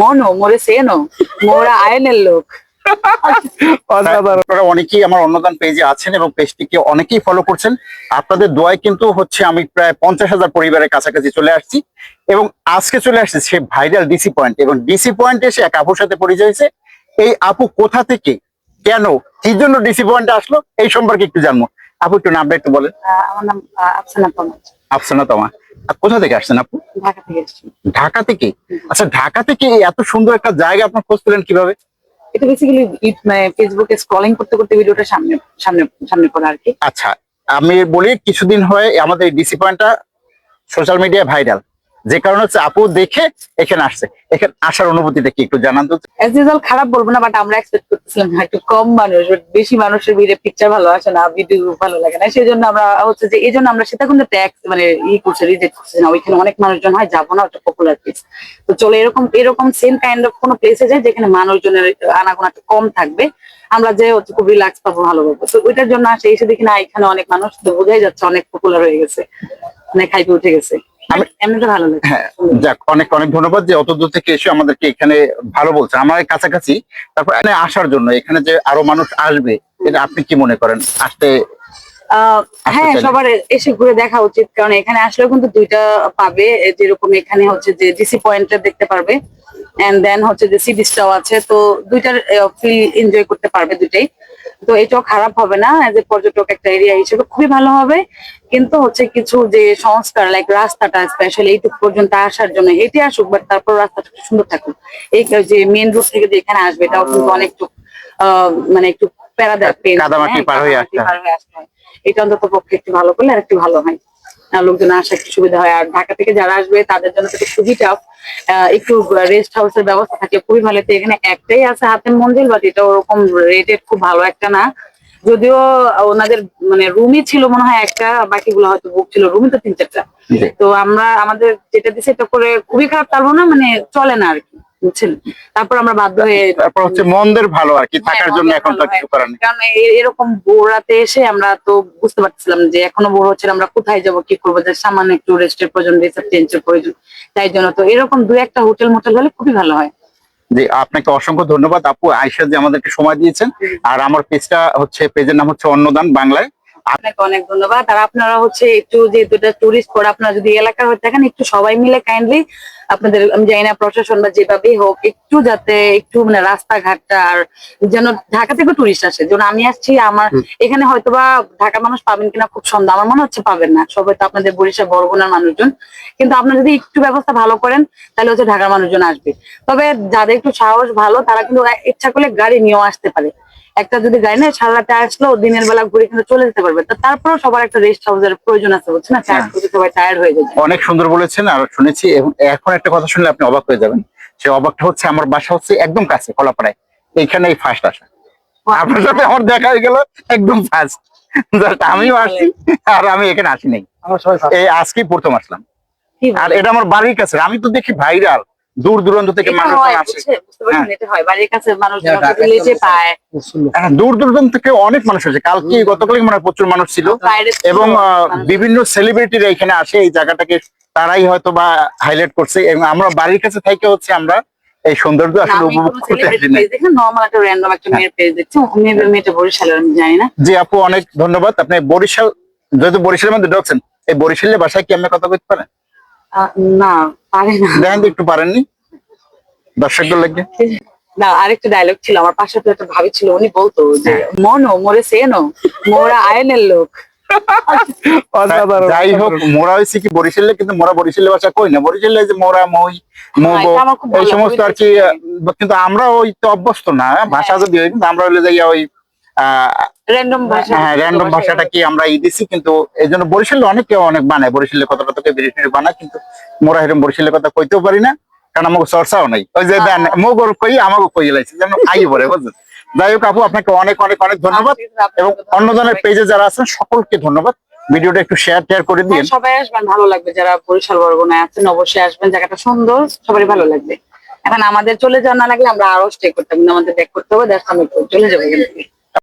মনো মোরে সেনো মোরা আয়নের লোক। আপনারা অনেকেই আমার অন্নদান পেজে আছেন এবং পেজটিকে অনেকেই ফলো করছেন। আপনাদের দোয়ায় কিন্তু হচ্ছে আমি প্রায় পঞ্চাশ হাজার পরিবারের কাছাকাছি চলে আসছি এবং আজকে চলে আসছে সে ভাইরাল ডিসি পয়েন্ট এবং ডিসি পয়েন্টে এসে এক আপুর সাথে পরিচয় হয়েছে। এই আপু কোথা থেকে কেন কি জন্য ডিসি পয়েন্টে আসলো এই সম্পর্কে একটু জানব। আপু একটু নামটা একটু বলেন। আমার নাম আফসানা পামা আফসানা তোমা। কোথা থেকে আসছেন আপু? ঢাকা থেকে আচ্ছা ঢাকা থেকে এত সুন্দর একটা জায়গা আপনার খোঁজ পেলেন কীভাবে? এটা বেসিক্যালি মানে ফেসবুকে স্ক্রলিং করতে করতে ভিডিওটা সামনে সামনে সামনে পড়া আর কি। আচ্ছা আমি বলি কিছুদিন হয় আমাদের ডিসি পয়েন্টটা সোশ্যাল মিডিয়ায় ভাইরাল যে কারণে হচ্ছে আপু দেখে এখানে আসছে। এখানে আসার অনুভূতিটা কি একটু জানান তো। ইউজুয়াল খারাপ বলব না বাট আমরা এক্সপেক্ট করতেছিলাম একটু কম মানুষ বেশি মানুষের ভিড়ে পিকচার ভালো আসে না ভিডিও ভালো লাগে না। সেই জন্য আমরা হচ্ছে যে, এই জন্য আমরা সীতাকুণ্ড ট্যাক্স মানে ই করছে রিজেক্ট করছে না, ওইখানে অনেক মানুষজন হয়, যাব না, ওটা পপুলার প্লেস তো চলো, এরকম এরকম সেম কাইন্ড অফ কোনো প্লেসে যাই, যেখানে মানুষজনের আনাগোনা একটু কম থাকবে। আমরা যে হচ্ছে খুব রিল্যাক্স পাবো, ভালো পাবো। তো ওইটার জন্য আসে, এসে দেখি, না, এখানে অনেক মানুষ, তো বোঝাই যাচ্ছে অনেক পপুলার হয়ে গেছে। অনেক হাইপে উঠে গেছে। হ্যাঁ যাক অনেক অনেক ধন্যবাদ যে অত দূর থেকে এসে আমাদেরকে এখানে ভালো বলছেন। আমার কাছাকাছি তারপর এখানে আসার জন্য এখানে যে আরও মানুষ আসবে এটা আপনি কি মনে করেন? আসতে আহ, হ্যাঁ সবার এসে ঘুরে দেখা উচিত কারণ এখানে আসলেও কিন্তু দুইটা পাবে যেরকম এখানে হচ্ছে যে ডিসি পয়েন্টটা দেখতে পারবে এন্ড দেন হচ্ছে যে সি বিচটাও আছে তো দুইটার ফিল এনজয় করতে পারবে দুইটাই। তো এটাও খারাপ হবে না এজ এ পর্যটক একটা এরিয়া হিসেবে খুবই ভালো হবে। কিন্তু হচ্ছে কিছু যে সংস্কার লাইক রাস্তাটা স্পেশালি এইটুকু পর্যন্ত আসার জন্য এটি আসুক বাট তারপর রাস্তাটা সুন্দর থাকুক। এই যে মেন রোড থেকে যে এখানে আসবে এটাও কিন্তু অনেক একটু আহ, মানে একটু প্যারা দেয় কাদামাটি হ্যাঁ, পার হয়ে আসতে হয়। এটা অন্তত পক্ষে একটু ভালো করলে আর একটু ভালো হয়। লোকজন আসা একটু সুবিধা হয়। আর ঢাকা থেকে যারা আসবে তাদের জন্য তো খুবই টাফ একটু রেস্ট হাউসের ব্যবস্থা থাকে। খুবই ভালো তো এখানে একটাই আছে হাতের মন্দির বাট এটা ওরকম রেটেড খুব ভালো একটা না। যদিও ওনাদের মানে রুমই ছিল মনে হয় একটা বাকিগুলো হয়তো বুক ছিল। রুমই তো তিন চারটা তো আমরা আমাদের যেটা দিছে এটা করে খুবই খারাপ পারব না মানে চলে না আর কি। বুঝছেন? তারপর আমরা বাধ্য হয়ে তারপর হচ্ছে মন্দের ভালো আর কি হ্যাঁ, থাকার জন্য এখন তো কিছু করার নেই। কারণ এরকম বোরাতে এসে আমরা তো বুঝতে পারছিলাম যে এখনও বোর হচ্ছে আমরা কোথায় যাব কি করব যে সামান্য একটু রেস্টের প্রয়োজন রিসার্চ চেঞ্জের প্রয়োজন তাই জন্য তো এরকম দু একটা হোটেল মোটেল হলে খুবই ভালো হয়। জি আপনাকে অসংখ্য ধন্যবাদ। আপু আয়সা যে আমাদেরকে সময় দিয়েছেন আর আমার পেজটা হচ্ছে পেজের নাম হচ্ছে অন্নদান বাংলায়। আপনাকে অনেক ধন্যবাদ। আর আপনারা হচ্ছে একটু যেহেতু এটা টুরিস্ট স্পট আপনারা যদি এলাকার হয়ে থাকেন একটু সবাই মিলে কাইন্ডলি আপনাদের আমি জানি না প্রশাসন বা যেভাবেই হোক একটু যাতে একটু মানে রাস্তাঘাটটা আর যেন ঢাকা থেকে টুরিস্ট আসে। যেমন আমি আসছি আমার এখানে হয়তোবা ঢাকা মানুষ পাবেন কিনা খুব সন্ধ্যা আমার মনে হচ্ছে পাবেন না। সবাই তো আপনাদের বরিশাল বরগুনার মানুষজন। কিন্তু আপনারা যদি একটু ব্যবস্থা ভালো করেন তাহলে হচ্ছে ঢাকার মানুষজন আসবে। তবে যাদের একটু সাহস ভালো তারা কিন্তু ইচ্ছা করলে গাড়ি নিয়েও আসতে পারে। একটা যদি গাড়ি নেয় সারা রাতে আসলো দিনের বেলা ঘুরে কিন্তু চলে যেতে পারবে। তো তারপরেও সবার একটা রেস্ট হাউসের প্রয়োজন আছে বুঝছেন? না চার্জ করতে সবাই টায়ার্ড হয়ে যাবে অনেক সুন্দর বলেছেন আর শুনেছি। এখন একটা কথা শুনলে আপনি অবাক হয়ে যাবেন। সে অবাকটা হচ্ছে আমার বাসা হচ্ছে একদম কাছে কলাপাড়ায়। এইখানে এই ফার্স্ট আসা আপনার সাথে আমার দেখা হয়ে গেল একদম ফার্স্ট আমিও আসছি আর আমি এখানে আসি নাই। এই আজকেই প্রথম আসলাম। আর এটা আমার বাড়ির কাছে আমি তো দেখি ভাইরাল দূর দূরান্ত থেকে মানুষ আসে। বুঝতে পারছেন? এটা হয়। বাড়ির কাছে মানুষ হ্যাঁ, ঢাকায় পায় হ্যাঁ, দূর দূরান্ত থেকে অনেক মানুষ আছে কালকে গতকালই মনে হয় প্রচুর মানুষ ছিল। এবং আহ, মানুষ- বিভিন্ন সেলিব্রিটিরা এখানে আসে। এই জায়গাটাকে তারাই হয়তো বা হাইলাইট করছে। এবং আমরা বাড়ির কাছে থেকে হচ্ছে আমরা এই সৌন্দর্য আসলে উপভোগ করতে celebrity আসি নাই না, normal একটা random একটা মেয়ের page দেখছি, মেয়ে- মেয়েটা বরিশালের, আমি জানি না। জি আপু অনেক ধন্যবাদ। আপনি বরিশাল যেহেতু বরিশালের মধ্যে ঢুকছেন এই বরিশালের বাসায় কি আপনি কথা বলতে পারেন? না, পারে না। দেখেন তো একটু পারেননি? দর্শকদের লাগে? না, আরেকটা ডায়লগ ছিল আমার পাশে তো একটা ভাবি ছিল উনি বলতো যে মনো মোরে সেনো মোরা আয়নের লোক। যাই হোক মোরা হয়েছে কি বরিশালে কিন্তু মোরা বরিশালের বাসা কই না? বরিশালে যে মোরা মই খুব এই সমস্ত আর কি কিন্তু আমরা ওই তো অভ্যস্ত না ভাষা যদি হয় কিন্তু আমরা হলে যাই ওই র্যান্ডম ভাষা হ্যাঁ র্যান্ডম ভাষাটা কি আমরা ই দিছি? কিন্তু এই জন্য বরিশালে অনেকে অনেক বানায়। বরিশালের কথাটা তোকে বিরিশ বানায় কিন্তু মোরা এরকম বরিশালের কথা কইতেও পারি না কারণ আমাকে চর্চাও নাই। ওই যে দেন মোগর কই আমাকে কই লাইছে যেন আই পরে বুঝলেন? যাই হোক আপু আপনাকে অনেক অনেক অনেক ধন্যবাদ। এবং অন্যজনের পেজে যারা আছেন সকলকে ধন্যবাদ। ভিডিওটা একটু শেয়ার টেয়ার করে দিন হ্যাঁ, সবাই আসবেন ভালো লাগবে। যারা বরিশাল বরগুনায় আছেন অবশ্যই আসবেন। জায়গাটা সুন্দর সবারই ভালো লাগবে। এখন আমাদের চলে যাওয়া না লাগলে আমরা আরও স্টে করতাম আমাদের ব্যাক করতে হবে দেখ আমি চলে যাব